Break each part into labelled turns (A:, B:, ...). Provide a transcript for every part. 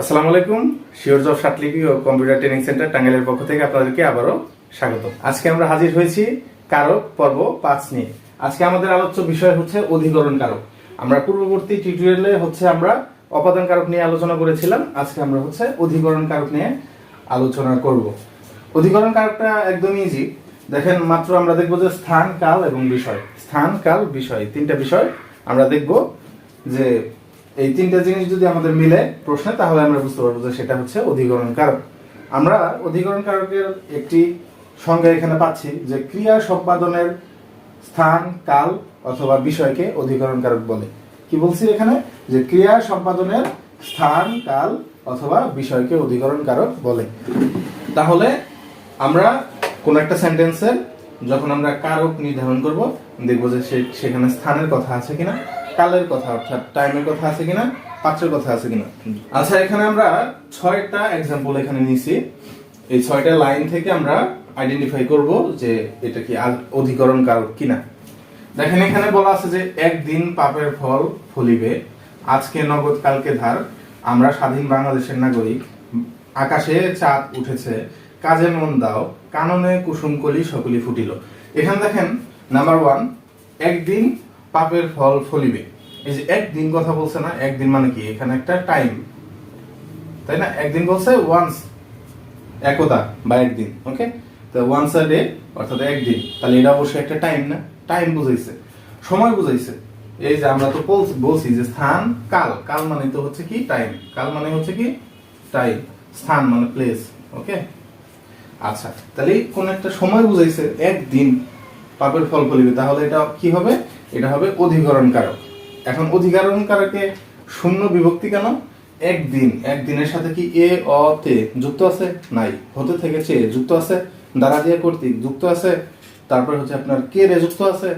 A: আসসালামু আলাইকুম sure job সাতলিপি ও কম্পিউটার ট্রেনিং সেন্টার টাঙ্গাইলের পক্ষ থেকে আপনাদেরকে আবারও স্বাগত আজকে আমরা হাজির হয়েছি কারক পর্ব পাঁচ নিয়ে। আজকে আমাদের আলোচ্য বিষয় হচ্ছে অধিকরণ কারক। আমরা পূর্ববর্তী টিউটোরিয়ালে হচ্ছে আমরা অপাদান কারক নিয়ে আলোচনা করেছিলাম। আজকে আমরা হচ্ছে অধিকরণ কারক নিয়ে আলোচনা করব। অধিকরণ কারকটা একদম ইজি দেখেন, মাত্র আমরা দেখব যে স্থান, কাল এবং বিষয়। স্থান, কাল, বিষয়। তিনটা বিষয় আমরা দেখব যে এই তিনটা জিনিস যদি আমাদের মিলে প্রশ্নে, তাহলে আমরা বুঝতে পারব যে সেটা হচ্ছে অধিকরণ কারক। আমরা অধিকরণ কারকের একটি সংজ্ঞা এখানে পাচ্ছি যে ক্রিয়া সম্পাদনের স্থান, কাল অথবা বিষয়কে অধিকরণ কারক বলে। কি বলছি এখানে? যে ক্রিয়া সম্পাদনের স্থান, কাল অথবা বিষয়কে অধিকরণ কারক বলে। তাহলে আমরা কোন একটা সেন্টেন্সের যখন আমরা কারক নির্ধারণ করব, দেখব যে সেখানে স্থানের কথা আছে কিনা। কালের কথা, অর্থাৎ টাইমের কথা আছে কিনা, পাত্রের কথা আছে কিনা। আচ্ছা এখানে আমরা ছয়টা এক্সাম্পল এখানে নিছি। এই ছয়টা লাইন থেকে আমরা আইডেন্টিফাই করব যে এটা কি অধিকরণ কারক কিনা। দেখেন, এখানে বলা আছে যে একদিন পাপের ফল ফলিবে, আজকে নগদ, কালকে ধার। আমরা স্বাধীন বাংলাদেশের নাগরিক। আকাশে চাঁদ উঠেছে, কাজে মন দাও, কাননে কুসুমকলি সকলি ফুটিল। এখানে দেখেন নাম্বার ওয়ান একদিন পাপের ফল ফলিবে। এই যে একদিন কথা বলছে না, একদিন মানে কি? এখানে একটা টাইম তাই না? একদিন বলছে ওয়ান্স একদা বা একদিন ওকে তো ওয়ান্স আ ডে অর্থাৎ একদিন। তাহলে এটা অবশ্যই একটা টাইম না? টাইম বুঝাইছে। সময় বুঝাইছে। এই যে আমরা তো বল- বলছি যে স্থান, কাল। কাল মানে তো হচ্ছে কি? টাইম কাল মানে হচ্ছে কি? টাইম স্থান মানে প্লেস ওকে আচ্ছা তাহলে কোন একটা সময় বুঝাইছে, একদিন পাপের ফল ফলিবে। তাহলে এটা কি হবে? এটা হবে অধিকরণ কারক এখন অধিকরণ কারকে শূন্য বিভক্তি কেন? একদিন। একদিনের সাথে কি এ, অ, তে যুক্ত আছে? নাই। হতে থেকে চেয়ে যুক্ত আছে, দ্বারা দিয়ে কর্তৃক যুক্ত আছে, তারপর হচ্ছে আপনার কে রে যুক্ত আছে?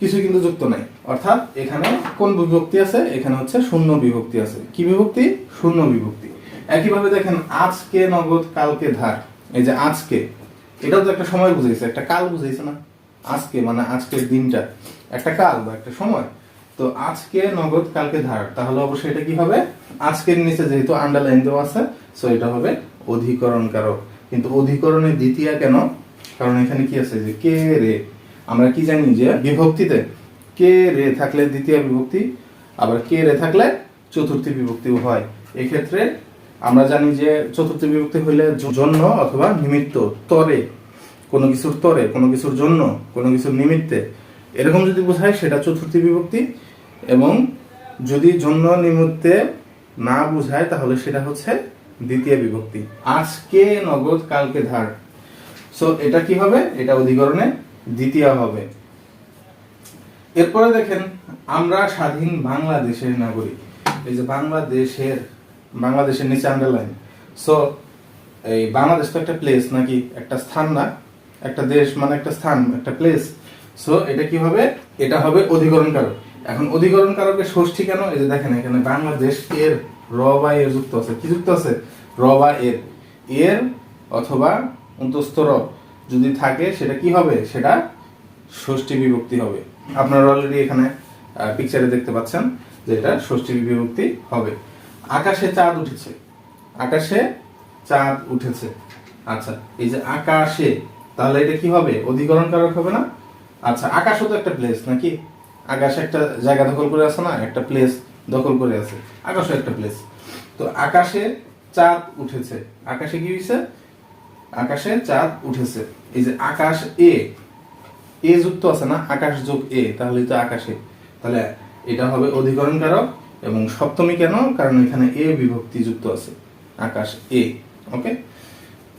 A: কিছু কিন্তু যুক্ত নাই। অর্থাৎ এখানে কোন বিভক্তি আছে? এখানে হচ্ছে শূন্য বিভক্তি আছে। কি বিভক্তি? শূন্য বিভক্তি। একইভাবে দেখেন, আজকে, নগদ, কালকে, ধার। এই যে আজকে, এটাও তো একটা সময় বুঝাইছে, একটা কাল বুঝাইছে না? আজকে মানে আজকের দিনটা। একটা কাল বা একটা সময়। তো আজকে নগদ, কালকে ধার। তাহলে অবশ্যই এটা কি হবে? আজকের নিচে যেহেতু আন্ডারলাইন দেওয়া আছে সো এটা হবে অধিকরণ কারক কিন্তু অধিকরণের দ্বিতীয় কেন? কারণ এখানে কি আছে যে কে রে? আমরা কি জানি যে বিভক্তিতে কে রে থাকলে দ্বিতীয় বিভক্তি, আবার কে রে থাকলে চতুর্থী বিভক্তিও হয়। এক্ষেত্রে আমরা জানি যে চতুর্থী বিভক্তি হইলে জন্য অথবা নিমিত্ত, তরে। কোনো কিছুর তরে, কোনো কিছুর জন্য, কোনো কিছুর নিমিত্তে। এরকম যদি বোঝায়, সেটা চতুর্থী বিভক্তি। এবং যদি জন্য নিমিত্তে না বোঝায়, তাহলে সেটা হচ্ছে দ্বিতীয় বিভক্তি। আজকে নগদ, কালকে ধার। সো এটা কি হবে? এটা অধিকরণে দ্বিতীয় হবে। এরপরে দেখেন, আমরা স্বাধীন বাংলাদেশের নাগরিক। এই যে বাংলাদেশের বাংলাদেশের নিচে আন্ডারলাইন সো এই বাংলাদেশ তো একটা প্লেস নাকি? একটা স্থান না। একটা দেশ মানে একটা স্থান, একটা প্লেস সো এটা কি হবে? এটা হবে অধিকরণ কারক এখন অধিকরণ কারকের ষষ্ঠী কেন? এই যে দেখেন, এখানে বাংলাদেশ এর র বা এর যুক্ত আছে। কি যুক্ত আছে? র বা এর এর অথবা অন্তস্থ র যদি থাকে, সেটা কি হবে? সেটা ষষ্ঠী বিভক্তি হবে। আপনারা অলরেডি এখানে পিকচারে দেখতে পাচ্ছেন যে এটা ষষ্ঠী বিভক্তি হবে। আকাশে চাঁদ উঠেছে। আকাশে চাঁদ উঠেছে। আচ্ছা এই যে আকাশে তাহলে এটা কি হবে? অধিকরণ কারক হবে না? আচ্ছা আকাশও তো একটা প্লেস নাকি? আকাশে একটা জায়গা দখল করে আছে না? একটা প্লেস দখল করে আছে। আকাশও একটা প্লেস তো আকাশে চাঁদ উঠেছে। আকাশে কি হয়েছে আকাশে চাঁদ উঠেছে। এই যে আকাশ এ এ যুক্ত আছে না? আকাশ যোগ এ তাহলে তো আকাশে। তাহলে এটা হবে অধিকরণ কারক এবং সপ্তমী কেন? কারণ এখানে এ বিভক্তি যুক্ত আছে। আকাশ এ ওকে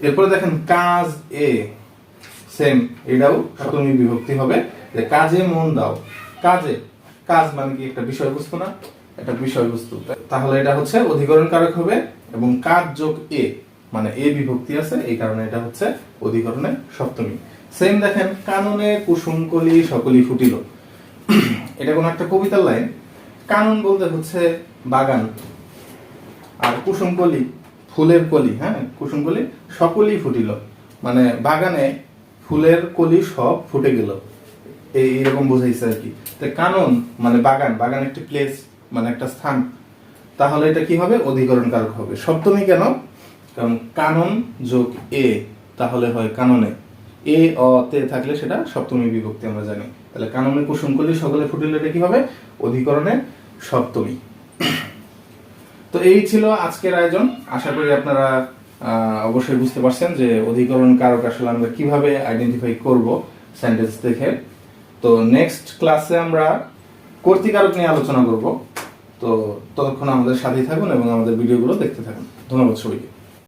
A: এরপরে দেখেন কাজ এ সেম এটাও সপ্তমী বিভক্তি হবে যে কাজে মন দাও। কাজে, কাজ মানে কি? একটা বিষয়বস্তু না, একটা বিষয়বস্তু। তাহলে এটা হচ্ছে অধিকরণ কারক হবে এবং কাজ যোগ এ মানে এ বিভক্তি আছে, এই কারণে এটা হচ্ছে অধিকরণে সপ্তমী। সেম দেখেন, কাননে কুসুম কলি সকলি ফুটিল। এটা কোন একটা কবিতার লাইন। কানন বলতে হচ্ছে বাগান। আর কুসুম কলি, ফুলের কলি হ্যাঁ? কুসুম কলি সকলই ফুটিল। মানে বাগানে ফুলের কলি সব ফুটে গেল। এই এরকম বোঝাইছে আর কি। তো কানন মানে বাগান বাগান একটি প্লেস মানে একটা স্থান। তাহলে এটা কি হবে? অধিকরণ কারক হবে। সপ্তমী কেন? কারণ কানন যোগ এ, তাহলে হয় কাননে। এ, অ, তে থাকলে সেটা সপ্তমী বিভক্তি আমরা জানি। তাহলে কাননে কুসুম করলে সকলে ফুটিলে এটা কি হবে? অধিকরণে সপ্তমী। তো এই ছিল আজকের আয়োজন। আশা করি আপনারা অবশ্যই বুঝতে পারছেন যে অধিকরণ কারক আসলে আমরা কীভাবে আইডেন্টিফাই করব সেন্টেন্স দেখে। তো নেক্সট ক্লাসে আমরা কর্তিকারক নিয়ে আলোচনা করব। তো ততক্ষণ আমাদের সাথেই থাকুন এবং আমাদের ভিডিওগুলো দেখতে থাকুন। ধন্যবাদ সবাইকে।